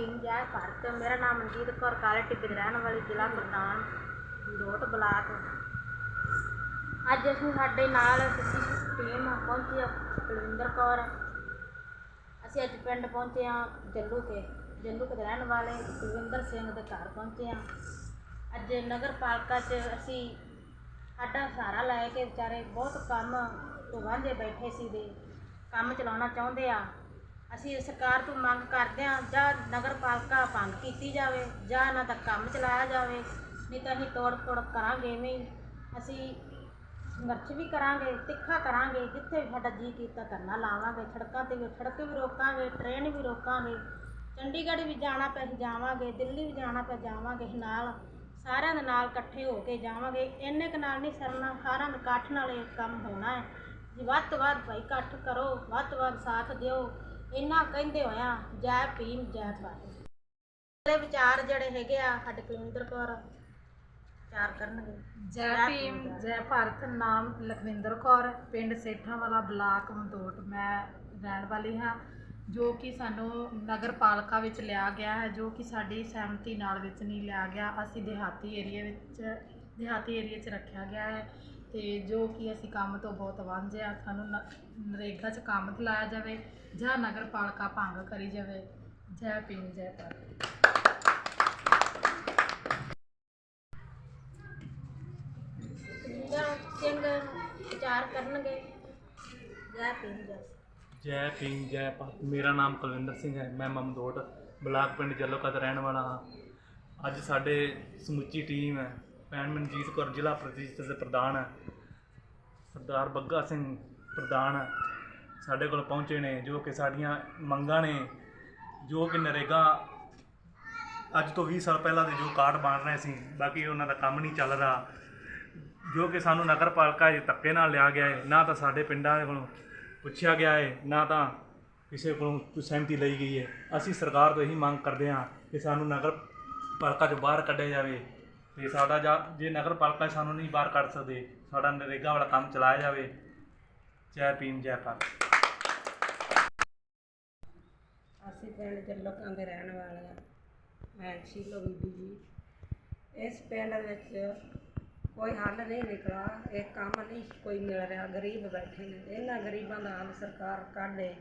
ਭੀਮ ਜੈ ਭਾਰਤ ਮੇਰਾ ਨਾਮ ਮਨਜੀਤ ਕੌਰ, ਕਾਲੇ ਟਿੱਬੇ ਦੀ ਰਹਿਣ ਵਾਲੀ ਜ਼ਿਲ੍ਹਾ ਗੁਰਦਾਨ, ਲੋਟ ਬਲਾਕ। ਅੱਜ ਅਸੀਂ ਸਾਡੇ ਨਾਲ ਸਿੱਧੀ ਟੀਮ ਪਹੁੰਚੀ ਆ ਕੁਲਵਿੰਦਰ ਕੌਰ। ਅਸੀਂ ਅੱਜ ਪਿੰਡ ਪਹੁੰਚੇ ਆ ਜੱਲੂ ਕੇ ਜੱਲੂ ਕੇ ਰਹਿਣ ਵਾਲੇ ਕੁਲਵਿੰਦਰ ਸਿੰਘ ਦੇ ਘਰ ਪਹੁੰਚੇ ਆ। ਅੱਜ ਨਗਰ ਪਾਲਿਕਾ 'ਚ ਅਸੀਂ ਸਾਡਾ ਸਹਾਰਾ ਲੈ ਕੇ ਵਿਚਾਰੇ ਬਹੁਤ ਕੰਮ ਤੋਂ ਵਾਂਝੇ ਬੈਠੇ ਸੀ ਦੇ ਕੰਮ ਚਲਾਉਣਾ ਚਾਹੁੰਦੇ ਆ। ਅਸੀਂ ਸਰਕਾਰ ਤੋਂ ਮੰਗ ਕਰਦੇ ਹਾਂ ਜਾਂ ਨਗਰ ਪਾਲਿਕਾ ਭੰਗ ਕੀਤੀ ਜਾਵੇ ਜਾਂ ਇਹਨਾਂ ਦਾ ਕੰਮ ਚਲਾਇਆ ਜਾਵੇ, ਨਹੀਂ ਤਾਂ ਅਸੀਂ ਤੋੜ ਤੋੜ ਕਰਾਂਗੇ ਐਵੇਂ ਹੀ। ਅਸੀਂ ਸੰਘਰਸ਼ ਵੀ ਕਰਾਂਗੇ, ਤਿੱਖਾ ਕਰਾਂਗੇ, ਜਿੱਥੇ ਵੀ ਸਾਡਾ ਜੀ ਕੀਤਾ ਧਰਨਾ ਲਾਵਾਂਗੇ, ਸੜਕਾਂ ਤੇ ਵੀ, ਸੜਕ ਵੀ ਰੋਕਾਂਗੇ ਟ੍ਰੇਨ ਵੀ ਰੋਕਾਂਗੇ, ਚੰਡੀਗੜ੍ਹ ਵੀ ਜਾਣਾ ਪੈ ਅਸੀਂ ਜਾਵਾਂਗੇ, ਦਿੱਲੀ ਵੀ ਜਾਣਾ ਪਿਆ ਜਾਵਾਂਗੇ ਨਾਲ, ਸਾਰਿਆਂ ਦੇ ਨਾਲ ਇਕੱਠੇ ਹੋ ਕੇ ਜਾਵਾਂਗੇ। ਇੰਨੇ ਕੁ ਨਾਲ ਨਹੀਂ ਸਰਨਾ, ਸਾਰਿਆਂ ਦੇ ਇਕੱਠ ਨਾਲ ਇਹ ਕੰਮ ਹੋਣਾ ਹੈ। ਜੀ ਵੱਧ ਤੋਂ ਵੱਧ ਭਾਈ ਇਕੱਠ ਕਰੋ, ਵੱਧ ਤੋਂ ਵੱਧ ਸਾਥ ਦਿਓ। ਇੰਨਾ ਕਹਿੰਦੇ ਹੋਇਆ ਜੈ ਭੀਮ ਜੈ ਭਾਰਤ। ਦੇ ਵਿਚਾਰ ਜਿਹੜੇ ਹੈਗੇ ਆ ਸਾਡੇ ਕੁਲਵਿੰਦਰ ਕੌਰ ਵਿਚਾਰ ਕਰਨਗੇ। ਜੈ ਭੀਮ ਜੈ ਭਾਰਤ। ਨਾਮ ਲਖਵਿੰਦਰ ਕੌਰ ਪਿੰਡ ਸੇਠਾਂ ਵਾਲਾ ਬਲਾਕ ਮਦੋਟ। ਮੈਂ ਰਹਿਣ ਵਾਲੀ ਹਾਂ ਜੋ ਕਿ ਸਾਨੂੰ ਨਗਰ ਪਾਲਿਕਾ ਵਿੱਚ ਲਿਆ ਗਿਆ ਹੈ ਜੋ ਕਿ ਸਾਡੀ ਸਹਿਮਤੀ ਨਾਲ ਵਿੱਚ ਨਹੀਂ ਲਿਆ ਗਿਆ। ਅਸੀਂ ਦਿਹਾਤੀ ਏਰੀਆ ਵਿੱਚ ਦਿਹਾਤੀ ਏਰੀਆ 'ਚ ਰੱਖਿਆ ਗਿਆ ਹੈ। ਤੇ ਜੋ ਕਿ ਅਸੀਂ ਕੰਮ ਤੋਂ ਬਹੁਤ ਵਾਂਝੇ ਹਾਂ ਸਾਨੂੰ ਨ- ਨਰੇਗਾ 'ਚ ਕੰਮ ਦਿਲਾਇਆ ਜਾਵੇ ਜਾਂ ਨਗਰ ਪਾਲਿਕਾ ਭੰਗ ਕਰੀ ਜਾਵੇ। ਜੈ ਭੀਮ ਜੈ ਭਾਰਤ। ਵਿਚਾਰ ਕਰਨਗੇ। ਜੈ ਭੀਮ ਜੈ ਜੈ ਭੀਮ ਜੈ ਭਾਰਤ। ਮੇਰਾ ਨਾਮ ਕੁਲਵਿੰਦਰ ਸਿੰਘ ਹੈ। ਮੈਂ ਮਮਦੋਟ ਬਲਾਕ ਪਿੰਡ ਜੱਲੋਕਾ ਦਾ ਰਹਿਣ ਵਾਲਾ ਹਾਂ। ਅੱਜ ਸਾਡੇ ਸਮੁੱਚੀ ਟੀਮ ਹੈ। ਭੈਣ ਮਨਜੀਤ ਕੌਰ, ਜ਼ਿਲ੍ਹਾ ਪ੍ਰਤੀਸ਼ਤ ਦੇ ਪ੍ਰਧਾਨ ਹੈ ਸਰਦਾਰ ਬੱਗਾ ਸਿੰਘ ਪ੍ਰਧਾਨ ਹੈ ਸਾਡੇ ਕੋਲ ਪਹੁੰਚੇ ਨੇ, ਜੋ ਕਿ ਸਾਡੀਆਂ ਮੰਗਾਂ ਨੇ, ਜੋ ਕਿ ਨਰੇਗਾ ਅੱਜ ਤੋਂ 20 ਸਾਲ ਪਹਿਲਾਂ ਦੇ ਜੋ ਕਾਰਡ ਬਣ ਰਹੇ ਸੀ, ਬਾਕੀ ਉਹਨਾਂ ਦਾ ਕੰਮ ਨਹੀਂ ਚੱਲ ਰਿਹਾ। ਜੋ ਕਿ ਸਾਨੂੰ ਨਗਰ ਪਾਲਿਕਾ ਧੱਕੇ ਨਾਲ ਲਿਆ ਗਿਆ ਹੈ ਨਾ ਤਾਂ ਸਾਡੇ ਪਿੰਡਾਂ ਦੇ ਕੋਲੋਂ ਪੁੱਛਿਆ ਗਿਆ ਹੈ ਨਾ ਤਾਂ ਕਿਸੇ ਕੋਲੋਂ ਕੋਈ ਸਹਿਮਤੀ ਲਈ ਗਈ ਹੈ ਅਸੀਂ ਸਰਕਾਰ ਤੋਂ ਇਹੀ ਮੰਗ ਕਰਦੇ ਹਾਂ ਕਿ ਸਾਨੂੰ ਨਗਰ ਪਾਲਿਕਾ 'ਚੋਂ ਬਾਹਰ ਕੱਢਿਆ ਜਾਵੇ। ਤੇ ਸਾਡਾ ਜਾਂ ਜੇ ਨਗਰ ਪਾਲਿਕਾ ਸਾਨੂੰ ਨਹੀਂ ਬਾਹਰ ਕੱਢ ਸਕਦੇ, ਸਾਡਾ ਨਰੇਗਾ ਵਾਲਾ ਕੰਮ ਚਲਾਇਆ ਜਾਵੇ। ਜੈ ਭੀਮ, ਜੈ ਭਾਰਤ। ਅਸੀਂ ਪਿੰਡ ਦੇ ਲੋਕਾਂ ਦੇ ਰਹਿਣ ਵਾਲੇ ਹਾਂ, ਮੈਂ ਸ਼ੀਲੋ ਬੀਬੀ ਜੀ। ਇਸ ਪਿੰਡ ਵਿੱਚ ਕੋਈ ਹੱਲ ਨਹੀਂ ਨਿਕਲਾ ਇਹ ਕੰਮ ਨਹੀਂ ਕੋਈ ਮਿਲ ਰਿਹਾ, ਗਰੀਬ ਬੈਠੇ ਨੇ। ਇਹਨਾਂ ਗਰੀਬਾਂ ਦਾ ਹੱਲ ਸਰਕਾਰ ਕੱਢੇ।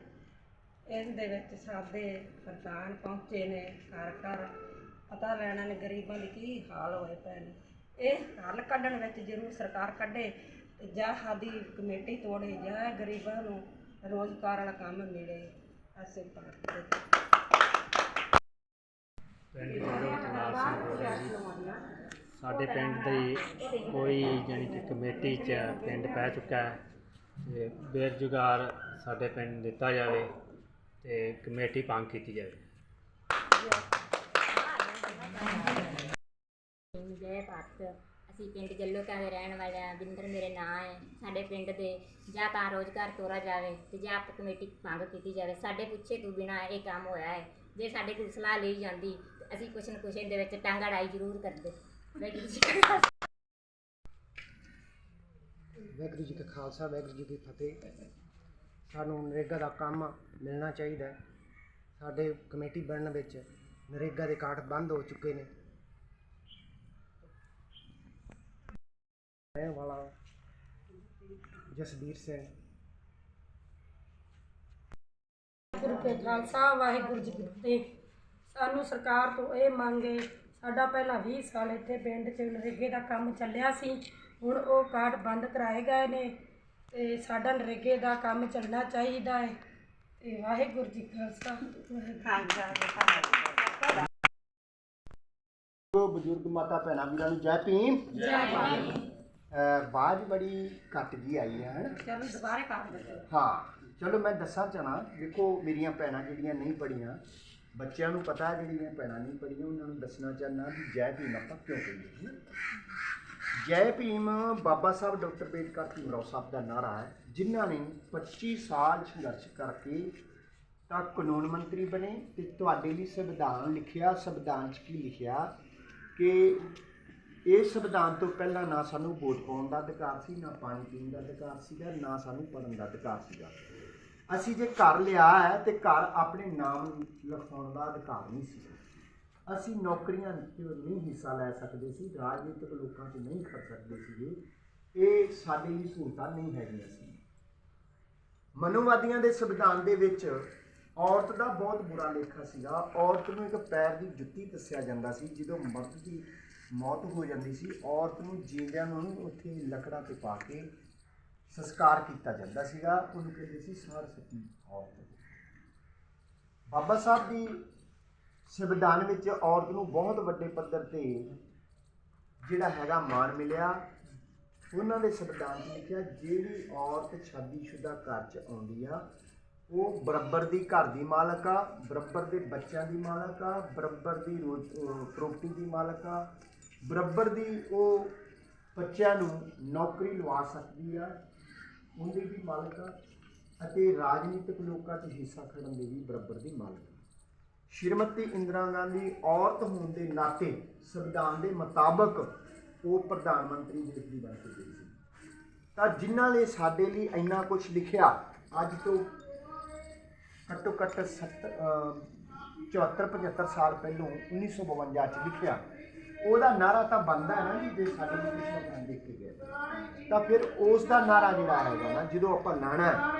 ਇਸ ਦੇ ਵਿੱਚ ਸਾਡੇ ਪ੍ਰਧਾਨ ਪਹੁੰਚੇ ਨੇ ਘਰ ਘਰ ਪਤਾ ਲੈਣਾ ਨੇ ਗਰੀਬਾਂ ਦੇ ਕੀ ਹਾਲ ਹੋਏ ਪਏ ਨੇ। ਇਹ ਹੱਲ ਕੱਢਣ ਵਿੱਚ ਜ਼ਰੂਰ ਸਰਕਾਰ ਕੱਢੇ ਤੇ ਜਾਂ ਸਾਡੀ ਕਮੇਟੀ ਤੋੜੇ, ਜਾਂ ਗਰੀਬਾਂ ਨੂੰ ਰੋਜ਼ਗਾਰ ਵਾਲਾ ਕੰਮ ਮਿਲੇ। ਅਸੀਂ ਭਾਰਤ ਦੇ ਪਿੰਡ ਜੱਲੋ ਤਨਾਰ ਸਿੰਘ ਬੋਲ ਰਿਹਾ ਜੀ। ਸਾਡੇ ਪਿੰਡ ਦੀ ਕੋਈ ਜਾਣੀ ਕਿ ਕਮੇਟੀ ਚ ਪਿੰਡ ਪੈ ਚੁੱਕਾ ਹੈ ਤੇ ਬੇਰੁਜ਼ਗਾਰ ਸਾਡੇ ਪਿੰਡ ਦਿੱਤਾ ਜਾਵੇ ਤੇ ਕਮੇਟੀ ਭੰਗ ਕੀਤੀ ਜਾਵੇ। ਜੈ ਭਾਰਤ। ਅਸੀਂ ਪਿੰਡ ਜੱਲੋਕਾ ਦੇ ਰਹਿਣ ਵਾਲੇ ਹਾਂ। ਬਿੰਦਰ ਮੇਰੇ ਨਾਂ ਹੈ। ਸਾਡੇ ਪਿੰਡ ਦੇ ਜਾਂ ਤਾਂ ਰੋਜ਼ਗਾਰ ਤੋਰਾ ਜਾਵੇ ਤੇ ਜਾਂ ਕਮੇਟੀ ਭੰਗ ਕੀਤੀ ਜਾਵੇ। ਸਾਡੇ ਪੁੱਛੇ ਤੋਂ ਬਿਨਾ ਇਹ ਕੰਮ ਹੋਇਆ ਹੈ। ਜੇ ਸਾਡੇ ਕੋਲ ਸਲਾਹ ਲਈ ਜਾਂਦੀ, ਤੇ ਅਸੀਂ ਕੁਛ ਨਾ ਕੁਛ ਇਹਦੇ ਵਿੱਚ ਟਾਂਗਾ ਡਾਈ ਜ਼ਰੂਰ ਕਰਦੇ। ਵਾਹਿਗੁਰੂ ਜੀ ਕਾ ਖਾਲਸਾ। ਵਾਹਿਗੁਰੂ ਜੀ ਕਾ ਖਾਲਸਾ, ਵਾਹਿਗੁਰੂ ਜੀ ਕੀ ਫਤਿਹ। ਸਾਨੂੰ ਨਰੇਗਾ ਦਾ ਕੰਮ ਮਿਲਣਾ ਚਾਹੀਦਾ ਹੈ। ਸਾਡੇ ਕਮੇਟੀ ਬਣਨ ਵਿੱਚ ਨਰੇਗਾ ਦੇ ਕਾਰਡ ਬੰਦ ਹੋ ਚੁੱਕੇ ਨੇ। ਰਹਿਣ ਵਾਲਾ ਜਸਬੀਰ ਸਿੰਘ। ਗੁਰੂ ਕੇ ਖਾਲਸਾ, ਵਾਹਿਗੁਰੂ ਜੀ ਕੀ ਫਤਿਹ। ਸਾਨੂੰ ਸਰਕਾਰ ਤੋਂ ਇਹ ਮੰਗ ਹੈ, ਸਾਡਾ ਪਹਿਲਾਂ 20 ਸਾਲ ਇੱਥੇ ਪਿੰਡ 'ਚ ਨਰੇਗੇ ਦਾ ਕੰਮ ਚੱਲਿਆ ਸੀ, ਹੁਣ ਉਹ ਕਾਰਡ ਬੰਦ ਕਰਾਏ ਗਏ ਨੇ ਤੇ ਸਾਡਾ ਨਰੇਗੇ ਦਾ ਕੰਮ ਚੱਲਣਾ ਚਾਹੀਦਾ ਹੈ। ਤੇ ਵਾਹਿਗੁਰੂ ਜੀ ਕਾ ਖਾਲਸਾ ਵਾਹਿਗੁਰੂ ਜੋ ਬਜ਼ੁਰਗ ਮਾਤਾ ਭੈਣਾਂ ਵੀਰਾਂ ਨੂੰ ਜੈ ਭੀਮ। ਜੈ ਭੀਮ। ਬਾਜ ਬੜੀ ਘੱਟ ਜੀ ਆਈ ਹੈ ਹਨ? ਚਲੋ ਦੁਬਾਰੇ ਕਰ ਦਿਓ। ਹਾਂ ਚਲੋ ਮੈਂ ਦੱਸਾਂ ਚਾਹਣਾ ਦੇਖੋ ਮੇਰੀਆਂ ਭੈਣਾਂ ਜਿਹੜੀਆਂ ਨਹੀਂ ਪੜੀਆਂ ਬੱਚਿਆਂ ਨੂੰ ਪਤਾ ਹੈ ਜਿਹੜੀਆਂ ਭੈਣਾਂ ਨਹੀਂ ਪੜੀਆਂ ਉਹਨਾਂ ਨੂੰ ਦੱਸਣਾ ਚਾਹਨਾ ਵੀ ਜੈ ਭੀਮ ਆਪਾਂ ਕਿਉਂ ਕਹਿੰਦੇ ਹਾਂ ਜੈ ਭੀਮ ਬਾਬਾ ਸਾਹਿਬ ਡਾਕਟਰ ਅੰਬੇਡਕਰ ਭੀਮਰਾਓ ਸਾਹਿਬ ਦਾ ਨਾਰਾ ਹੈ। ਜਿਨ੍ਹਾਂ ਨੇ 25 ਸਾਲ ਸੰਘਰਸ਼ ਕਰਕੇ ਤਾਂ ਕਾਨੂੰਨ ਮੰਤਰੀ ਬਣੇ ਤੇ ਤੁਹਾਡੇ ਲਈ ਸੰਵਿਧਾਨ ਲਿਖਿਆ, ਸੰਵਿਧਾਨ 'ਚ ਕੀ ਲਿਖਿਆ ਕਿ ਇਹ ਸੰਵਿਧਾਨ ਤੋਂ ਪਹਿਲਾਂ ਨਾ ਸਾਨੂੰ ਵੋਟ ਪਾਉਣ ਦਾ ਅਧਿਕਾਰ ਸੀ, ਨਾ ਪਾਣੀ ਪੀਣ ਦਾ ਅਧਿਕਾਰ ਸੀਗਾ, ਨਾ ਸਾਨੂੰ ਪੜ੍ਹਨ ਦਾ ਅਧਿਕਾਰ ਸੀਗਾ। ਅਸੀਂ ਜੇ ਘਰ ਲਿਆ ਹੈ ਤੇ ਘਰ ਆਪਣੇ ਨਾਮ ਲਿਖਾਉਣ ਦਾ ਅਧਿਕਾਰ ਨਹੀਂ ਸੀ। ਅਸੀਂ ਨੌਕਰੀਆਂ 'ਚ ਨਹੀਂ ਹਿੱਸਾ ਲੈ ਸਕਦੇ ਸੀ, ਰਾਜਨੀਤਿਕ ਲੋਕਾਂ 'ਚ ਨਹੀਂ ਖੜ ਸਕਦੇ ਸੀਗੇ। ਇਹ ਸਾਡੇ ਲਈ ਸਹੂਲਤਾਂ ਨਹੀਂ ਹੈਗੀਆਂ ਸੀ। ਮਨੋਵਾਦੀਆਂ ਦੇ ਸੰਵਿਧਾਨ ਦੇ ਵਿੱਚ ਔਰਤ ਦਾ ਬਹੁਤ ਬੁਰਾ ਲੇਖਾ ਸੀਗਾ। ਔਰਤ ਨੂੰ ਇੱਕ ਪੈਰ ਦੀ ਜੁੱਤੀ ਦੱਸਿਆ ਜਾਂਦਾ ਸੀ, ਜਦੋਂ ਮਰਦ ਦੀ ਮੌਤ ਹੋ ਜਾਂਦੀ ਸੀ, ਔਰਤ ਨੂੰ ਜਿੰਦਿਆਂ ਨੂੰ ਉੱਥੇ ਲੱਕੜਾਂ ਤੇ ਪਾ ਕੇ ਸੰਸਕਾਰ ਕੀਤਾ ਜਾਂਦਾ ਸੀਗਾ। ਉਹਨੂੰ ਕਹਿੰਦੇ ਸੀ ਸਾਰ ਔਰਤ। ਬਾਬਾ ਸਾਹਿਬ ਦੀ ਸੰਵਿਧਾਨ ਵਿੱਚ ਔਰਤ ਨੂੰ ਬਹੁਤ ਵੱਡੇ ਪੱਧਰ ਤੇ ਜਿਹੜਾ ਹੈਗਾ ਮਾਣ ਮਿਲਿਆ। ਉਹਨਾਂ ਦੇ ਸੰਵਿਧਾਨ 'ਚ ਲਿਖਿਆ, ਜਿਹੜੀ ਔਰਤ ਸ਼ਾਦੀशुदा ਘਰ 'ਚ ਆਉਂਦੀ ਆ, ਉਹ ਬਰਾਬਰ ਦੀ ਘਰ ਦੀ ਮਾਲਕ ਆ, ਬਰਾਬਰ ਦੇ ਬੱਚਿਆਂ ਦੀ ਮਾਲਕ ਆ, ਬਰਾਬਰ ਦੀ ਪ੍ਰਾਪਰਟੀ ਦੀ ਮਾਲਕ ਆ, ਬਰਾਬਰ ਦੀ ਉਹ ਬੱਚਿਆਂ ਨੂੰ ਨੌਕਰੀ ਲਵਾ ਸਕਦੀ ਆ, ਉਹਦੀ ਵੀ ਮਾਲਕ ਆ, ਅਤੇ ਰਾਜਨੀਤਿਕ ਲੋਕਾਂ 'ਚ ਹਿੱਸਾ ਖੜਨ ਦੀ ਵੀ ਬਰਾਬਰ ਦੀ ਮਾਲਕ ਆ। ਸ਼੍ਰੀਮਤੀ ਇੰਦਰਾ ਗਾਂਧੀ ਔਰਤ ਹੋਣ ਦੇ ਨਾਤੇ ਸੰਵਿਧਾਨ ਦੇ ਮੁਤਾਬਕ ਉਹ ਪ੍ਰਧਾਨ ਮੰਤਰੀ ਦੇਸ਼ ਦੀ ਬਣ ਕੇ ਗਈ ਸੀ। ਤਾਂ ਜਿਨ੍ਹਾਂ ਨੇ ਸਾਡੇ ਲਈ ਇੰਨਾ ਕੁਝ ਲਿਖਿਆ, ਅੱਜ ਤੋਂ ਘੱਟੋ ਘੱਟ 70 74 75 ਸਾਲ ਪਹਿਲੋਂ 1952 ਚ ਲਿਖਿਆ। ਉਹਦਾ ਨਾਰਾ ਤਾਂ ਬੰਦਾ ਹੈ ਨਾ ਜੀ, ਜੇ ਸਾਡੇ ਲਈ ਕੁਝ ਨਾ ਦੇਖ ਕੇ ਗਿਆ ਤਾਂ ਫਿਰ ਉਸ ਦਾ ਨਾਰਾ ਜਿਹੜਾ ਹੈਗਾ ਨਾ, ਜਦੋਂ ਆਪਾਂ ਲਾਣਾ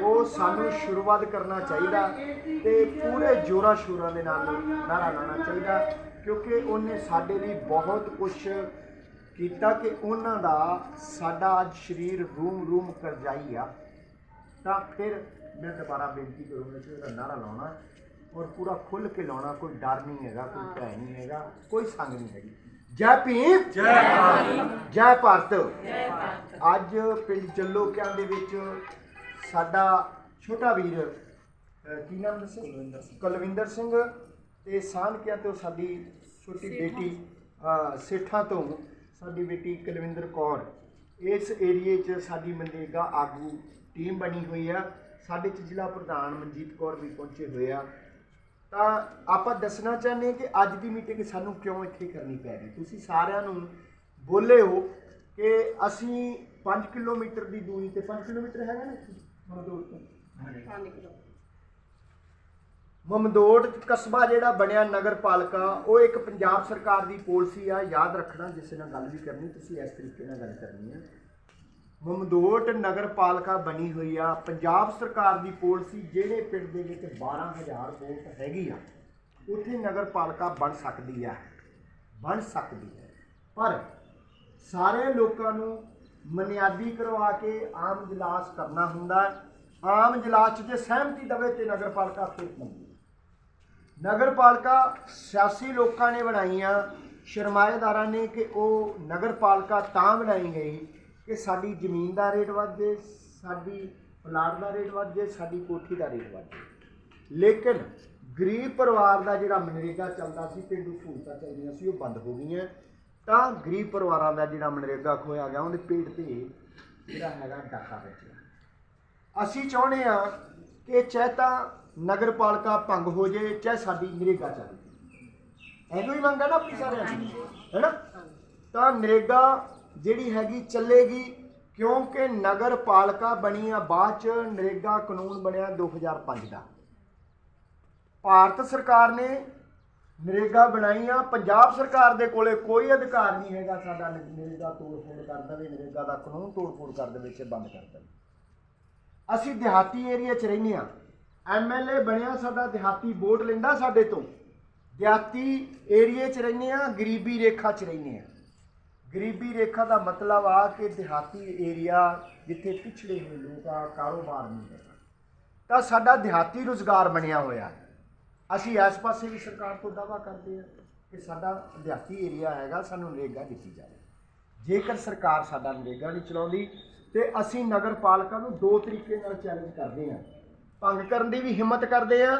ਉਹ ਸਾਨੂੰ ਸ਼ੁਰੂਆਤ ਕਰਨਾ ਚਾਹੀਦਾ ਤੇ ਪੂਰੇ ਜੋਰਾ ਸ਼ੋਰਾਂ ਦੇ ਨਾਲ ਨਾਰਾ ਲਾਣਾ ਚਾਹੀਦਾ, ਕਿਉਂਕਿ ਉਹਨੇ ਸਾਡੇ ਲਈ ਬਹੁਤ ਕੁਝ ਕੀਤਾ ਕਿ ਉਹਨਾਂ ਦਾ ਸਾਡਾ ਅੱਜ ਸਰੀਰ ਰੂਮ ਰੂਮ ਕਰਜਾਈ ਆ। ਤਾਂ ਫਿਰ ਮੈਂ ਦੁਬਾਰਾ ਬੇਨਤੀ ਕਰੂੰਗਾ ਕਿ ਉਹਦਾ ਨਾਰਾ ਲਾਉਣਾ ਔਰ ਪੂਰਾ ਖੁੱਲ ਕੇ ਲਾਉਣਾ ਕੋਈ ਡਰ ਨਹੀਂ ਹੈਗਾ ਕੋਈ ਭੈ ਨਹੀਂ ਹੈਗਾ ਕੋਈ ਸੰਗ ਨਹੀਂ ਹੈਗੀ। ਜੈ ਭੀਮ। ਜੈ ਭਾਰਤ। ਜੈ ਭਾਰਤ। ਅੱਜ ਪਿੰਡ ਜੱਲੋਕਿਆਂ ਦੇ ਵਿੱਚ ਸਾਡਾ ਛੋਟਾ ਵੀਰ ਕੀ ਨਾਮ ਦੱਸਿਆ ਕੁਲਵਿੰਦਰ ਸਿੰਘ। ਕੁਲਵਿੰਦਰ ਸਿੰਘ ਤੇ ਸਾਨਕਿਆਂ ਤੋਂ ਸਾਡੀ ਛੋਟੀ ਬੇਟੀ ਸੇਠਾਂ ਤੋਂ ਸਾਡੀ ਬੇਟੀ ਕੁਲਵਿੰਦਰ ਕੌਰ, ਇਸ ਏਰੀਏ 'ਚ ਸਾਡੀ ਮਨਰੇਗਾ ਆਗੂ ਟੀਮ ਬਣੀ ਹੋਈ ਆ। ਸਾਡੇ 'ਚ ਜ਼ਿਲ੍ਹਾ ਪ੍ਰਧਾਨ ਮਨਜੀਤ ਕੌਰ ਵੀ ਪਹੁੰਚੇ ਹੋਏ ਆ। ਤਾਂ ਆਪਾਂ ਦੱਸਣਾ ਚਾਹੁੰਦੇ ਹਾਂ ਕਿ ਅੱਜ ਦੀ ਮੀਟਿੰਗ ਸਾਨੂੰ ਕਿਉਂ ਇੱਥੇ ਕਰਨੀ ਪੈ ਰਹੀ? ਤੁਸੀਂ ਸਾਰਿਆਂ ਨੂੰ ਬੋਲੇ ਹੋ ਕਿ ਅਸੀਂ 5 ਕਿਲੋਮੀਟਰ ਦੀ ਦੂਰੀ ਤੇ 5 ਕਿਲੋਮੀਟਰ ਹੈਗਾ ਨਾ ਇੱਥੇ? ਮਮਦੋੜ ਤੋਂ ਮਮਦੋਟ ਕਸਬਾ ਜਿਹੜਾ ਬਣਿਆ ਨਗਰ ਪਾਲਿਕਾ ਉਹ ਇੱਕ ਪੰਜਾਬ ਸਰਕਾਰ ਦੀ ਪਾਲਿਸੀ ਆ, ਯਾਦ ਰੱਖਣਾ ਜਿਸ ਨਾਲ ਗੱਲ ਵੀ ਕਰਨੀ, ਤੁਸੀਂ ਇਸ ਤਰੀਕੇ ਨਾਲ ਗੱਲ ਕਰਨੀ ਹੈ ਮਮਦੋਟ ਨਗਰ ਪਾਲਿਕਾ ਬਣੀ ਹੋਈ ਆ, ਪੰਜਾਬ ਸਰਕਾਰ ਦੀ ਪਾਲਿਸੀ ਜਿਹੜੇ ਪਿੰਡ ਦੇ ਵਿੱਚ 12000 ਵੋਟ ਹੈਗੀ ਆ, ਉੱਥੇ ਨਗਰ ਪਾਲਿਕਾ ਬਣ ਸਕਦੀ ਆ, ਬਣ ਸਕਦੀ ਹੈ ਪਰ ਸਾਰੇ ਲੋਕਾਂ ਨੂੰ ਮਨਿਆਦੀ ਕਰਵਾ ਕੇ ਆਮ ਇਜਲਾਸ ਕਰਨਾ ਹੁੰਦਾ, ਆਮ ਇਜਲਾਸ 'ਚ ਜੇ ਸਹਿਮਤੀ ਦਵੇ ਤੇ ਨਗਰ ਪਾਲਿਕਾ ਫਿਰ ਬਣਦੀ ਨਗਰ ਪਾਲਿਕਾ ਸਿਆਸੀ ਲੋਕਾਂ ਨੇ ਬਣਾਈਆਂ, ਸ਼ਰਮਾਏਦਾਰਾਂ ਨੇ ਕਿ ਉਹ ਨਗਰ ਪਾਲਿਕਾ ਤਾਂ ਬਣਾਈ ਗਈ ਕਿ ਸਾਡੀ ਜ਼ਮੀਨ ਦਾ ਰੇਟ ਵੱਧ ਜੇ, ਸਾਡੀ ਪਲਾਟ ਦਾ ਰੇਟ ਵੱਧ ਜੇ, ਸਾਡੀ ਕੋਠੀ ਦਾ ਰੇਟ ਵੱਧ ਜੇ। ਲੇਕਿਨ ਗਰੀਬ ਪਰਿਵਾਰ ਦਾ ਜਿਹੜਾ ਮਨਰੇਗਾ ਚੱਲਦਾ ਸੀ, ਪਿੰਡੂ ਸਹੂਲਤਾਂ ਚੱਲਦੀਆਂ ਸੀ, ਉਹ ਬੰਦ ਹੋ ਗਈਆਂ। ਤਾਂ ਗਰੀਬ ਪਰਿਵਾਰਾਂ ਦਾ ਜਿਹੜਾ ਮਨਰੇਗਾ ਖੋਇਆ ਗਿਆ, ਉਹਦੇ ਪੇਟ ਤੇ ਜਿਹੜਾ ਹੈਗਾ ਡਾਕਾ ਬੈਠਿਆ ਅਸੀਂ ਚਾਹੁੰਦੇ ਆ ਕਿ ਚਾਹੇ ਤਾਂ ਨਗਰ ਪਾਲਿਕਾ ਭੰਗ ਹੋ ਜੇ, ਚਾਹੇ ਸਾਡੀ ਨਰੇਗਾ ਚੱਲੇ। ਐਨੂੰ ਹੀ ਮੰਗ ਹੈ ਨਾ ਆਪਣੀ ਸਾਰਿਆਂ ਦੀ, ਹੈਨਾ? ਤਾਂ ਨਰੇਗਾ ਜਿਹੜੀ ਹੈਗੀ ਚੱਲੇਗੀ, ਕਿਉਂਕਿ ਨਗਰ ਪਾਲਿਕਾ ਬਣੀ ਆ ਬਾਅਦ ਚ ਨਰੇਗਾ ਕਾਨੂੰਨ ਬਣਿਆ 2005 ਦਾ। ਭਾਰਤ ਸਰਕਾਰ ਨੇ ਨਰੇਗਾ ਬਣਾਈ ਆ, ਪੰਜਾਬ ਸਰਕਾਰ ਦੇ ਕੋਲੇ ਕੋਈ ਅਧਿਕਾਰ ਨਹੀਂ ਹੈਗਾ ਸਾਡਾ ਨਰੇਗਾ ਤੋੜ ਫੋੜ ਕਰ ਦੇਵੇ, ਨਰੇਗਾ ਦਾ ਕਾਨੂੰਨ ਤੋੜ ਫੋੜ ਕਰ ਦੇਵੇ ਤੇ ਬੰਦ ਕਰ ਦੇਵੇ। ਅਸੀਂ ਦਿਹਾਤੀ ਏਰੀਆ 'ਚ ਰਹਿੰਦੇ ਆ। ਐਮਐਲਏ ਬਣਿਆ ਸਾਡਾ ਦਿਹਾਤੀ ਵੋਟ ਲੈਂਦਾ ਸਾਡੇ ਤੋਂ। ਦਿਹਾਤੀ ਏਰੀਏ 'ਚ ਰਹਿੰਦੇ ਆ ਗਰੀਬੀ ਰੇਖਾ 'ਚ ਰਹਿੰਦੇ ਆ ਗਰੀਬੀ ਰੇਖਾ ਦਾ ਮਤਲਬ ਆ ਕਿ ਦਿਹਾਤੀ ਏਰੀਆ ਜਿੱਥੇ ਪਿਛੜੇ ਹੋਏ ਲੋਕ ਆ, ਕਾਰੋਬਾਰ ਨਹੀਂ ਹੈ ਤਾਂ ਸਾਡਾ ਦਿਹਾਤੀ ਰੁਜ਼ਗਾਰ ਬਣਿਆ ਹੋਇਆ ਹੈ। ਅਸੀਂ ਇਸ ਪਾਸੇ ਵੀ ਸਰਕਾਰ ਤੋਂ ਦਾਵਾ ਕਰਦੇ ਆ ਕਿ ਸਾਡਾ ਦਿਹਾਤੀ ਏਰੀਆ ਹੈਗਾ, ਸਾਨੂੰ ਨਰੇਗਾ ਦਿੱਤੀ ਜਾਵੇ। ਜੇਕਰ ਸਰਕਾਰ ਸਾਡਾ ਨਰੇਗਾ ਨਹੀਂ ਚਲਾਉਂਦੀ ਤੇ ਅਸੀਂ ਨਗਰ ਪਾਲਿਕਾ ਨੂੰ ਦੋ ਤਰੀਕੇ ਨਾਲ ਚੈਲੰਜ ਕਰਦੇ ਹਾਂ। ਭੰਗ ਕਰਨ ਦੀ ਵੀ ਹਿੰਮਤ ਕਰਦੇ ਹਾਂ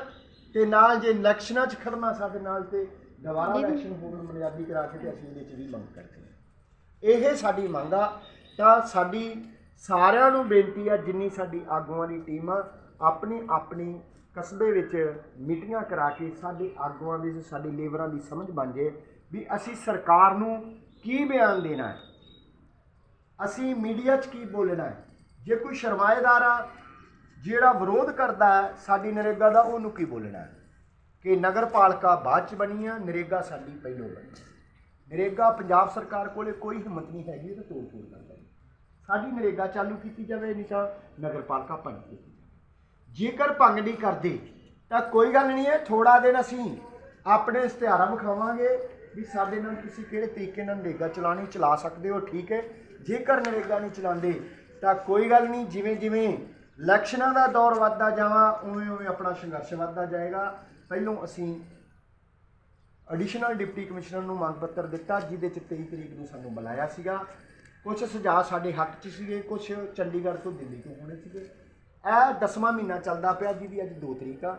ਤੇ ਨਾਲ ਜੇ ਇਲੈਕਸ਼ਨਾਂ 'ਚ ਖੜਨਾ ਸਾਡੇ ਨਾਲ ਤੇ ਦੁਬਾਰਾ ਇਲੈਕਸ਼ਨ ਹੋਣ ਮਨਿਆਦੀ ਕਰਾ ਕੇ ਤੇ ਅਸੀਂ ਇਹਦੇ 'ਚ ਵੀ ਮੰਗ ਕਰਦੇ ਹਾਂ। ਇਹ ਸਾਡੀ ਮੰਗ ਆ। ਤਾਂ ਸਾਡੀ ਸਾਰਿਆਂ ਨੂੰ ਬੇਨਤੀ ਆ ਜਿੰਨੀ ਸਾਡੀ ਆਗੂਆਂ ਦੀ ਟੀਮ ਆ ਆਪਣੀ ਆਪਣੀ ਕਸਬੇ ਵਿੱਚ ਮੀਟਿੰਗਾਂ ਕਰਾ ਕੇ ਸਾਡੇ ਆਗੂਆਂ ਦੀ ਸਾਡੀ ਲੇਬਰਾਂ ਦੀ ਸਮਝ ਬਣ ਜੇ ਵੀ ਅਸੀਂ ਸਰਕਾਰ ਨੂੰ ਕੀ ਬਿਆਨ ਦੇਣਾ ਹੈ? ਅਸੀਂ ਮੀਡੀਆ 'ਚ ਕੀ ਬੋਲਣਾ ਹੈ? ਜੇ ਕੋਈ ਸ਼ਰਮਾਏਦਾਰ ਆ ਜਿਹੜਾ ਵਿਰੋਧ ਕਰਦਾ ਹੈ, ਸਾਡੀ ਨਰੇਗਾ ਦਾ, ਉਹਨੂੰ ਕੀ ਬੋਲਣਾ ਕਿ ਨਗਰ ਪਾਲਿਕਾ ਬਾਅਦ ਚ ਬਣੀ ਆ, ਨਰੇਗਾ ਸਾਡੀ ਪਹਿਲੋਂ ਬਣੀ ਨਰੇਗਾ ਪੰਜਾਬ ਸਰਕਾਰ ਕੋਲੇ ਕੋਈ ਹਿੰਮਤ ਨਹੀਂ ਹੈਗੀ, ਇਹ ਤੋੜ ਫੋੜ ਕਰਦਾ ਸਾਡੀ ਨਰੇਗਾ ਚਾਲੂ ਕੀਤੀ ਜਾਵੇ, ਨਹੀਂ ਤਾਂ ਨਗਰਪਾਲਿਕਾ ਭੰਗ ਕੀਤੀ ਜਾਵੇ। ਜੇਕਰ ਭੰਗ ਨਹੀਂ ਕਰਦੇ, ਤਾਂ ਕੋਈ ਗੱਲ ਨਹੀਂ ਹੈ ਥੋੜਾ ਦਿਨ ਅਸੀਂ ਆਪਣੇ ਇਸ਼ਤਿਹਾਰਾਂ ਵਿਖਾਵਾਂਗੇ ਵੀ ਸਾਡੇ ਨਾਲ ਤੁਸੀਂ ਕਿਹੜੇ ਤਰੀਕੇ ਨਾਲ ਨਰੇਗਾ ਚਲਾਣੀ, ਚਲਾ ਸਕਦੇ ਹੋ, ਠੀਕ ਹੈ? ਜੇਕਰ ਨਰੇਗਾ ਨਹੀਂ ਚਲਾਉਂਦੇ, ਤਾਂ ਕੋਈ ਗੱਲ ਨਹੀਂ ਜਿਵੇਂ ਜਿਵੇਂ ਇਲੈਕਸ਼ਨਾਂ ਦਾ ਦੌਰ ਵੱਧਦਾ ਜਾਵਾ ਉਵੇਂ ਉਵੇਂ ਆਪਣਾ ਸੰਘਰਸ਼ ਵੱਧਦਾ ਜਾਏਗਾ। ਪਹਿਲੋਂ ਅਸੀਂ ਐਡੀਸ਼ਨਲ ਡਿਪਟੀ ਕਮਿਸ਼ਨਰ ਨੂੰ ਮੰਗ ਪੱਤਰ ਦਿੱਤਾ ਜਿਹਦੇ ਚ 23 ਤਰੀਕ ਨੂੰ ਸਾਨੂੰ ਬੁਲਾਇਆ ਸੀਗਾ। ਕੁਝ ਸੁਝਾਅ ਸਾਡੇ ਹੱਕ 'ਚ ਸੀਗੇ ਕੁਝ ਚੰਡੀਗੜ੍ਹ ਤੋਂ ਦਿੱਲੀ ਤੋਂ ਹੋਣੇ ਸੀਗੇ। ਇਹ ਦਸਵਾਂ ਮਹੀਨਾ ਚੱਲਦਾ ਪਿਆ ਜਿਹਦੀ ਅੱਜ 2 ਤਰੀਕ ਆ।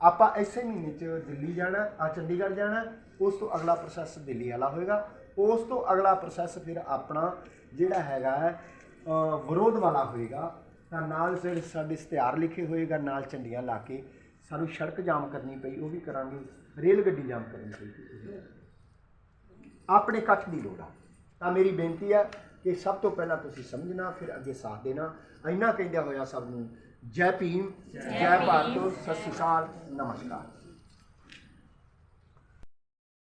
ਆਪਾਂ ਇਸੇ ਮਹੀਨੇ 'ਚ ਦਿੱਲੀ ਜਾਣਾ ਆ ਚੰਡੀਗੜ੍ਹ ਜਾਣਾ ਉਸ ਤੋਂ ਅਗਲਾ ਪ੍ਰੋਸੈਸ ਦਿੱਲੀ ਵਾਲਾ ਹੋਏਗਾ। ਉਸ ਤੋਂ ਅਗਲਾ ਪ੍ਰੋਸੈਸ ਫਿਰ ਆਪਣਾ ਜਿਹੜਾ ਹੈਗਾ ਹੈ, ਵਿਰੋਧ ਵਾਲਾ ਹੋਏਗਾ। ਤਾਂ ਨਾਲ ਜਿਹੜੇ ਸਾਡੇ ਇਸ਼ਤਿਹਾਰ ਲਿਖੇ ਹੋਏਗਾ ਨਾਲ ਝੰਡੀਆਂ ਲਾ ਕੇ ਸਾਨੂੰ ਸੜਕ ਜਾਮ ਕਰਨੀ ਪਈ ਉਹ ਵੀ ਕਰਾਂਗੇ ਰੇਲ ਗੱਡੀ ਜਾਮ ਕਰਨੀ ਪਈ। ਆਪਣੇ ਇਕੱਠ ਦੀ ਲੋੜ ਆ। ਤਾਂ ਮੇਰੀ ਬੇਨਤੀ ਹੈ ਕਿ ਸਭ ਤੋਂ ਪਹਿਲਾਂ ਤੁਸੀਂ ਸਮਝਣਾ ਫਿਰ ਅੱਗੇ ਸਾਥ ਦੇਣਾ। ਇੰਨਾ ਕਹਿੰਦਿਆਂ ਹੋਇਆ ਸਭ ਨੂੰ ਜੈ ਭੀਮ ਜੈ ਭਾਰਤ ਸਤਿ ਸ਼੍ਰੀ ਅਕਾਲ ਨਮਸਕਾਰ।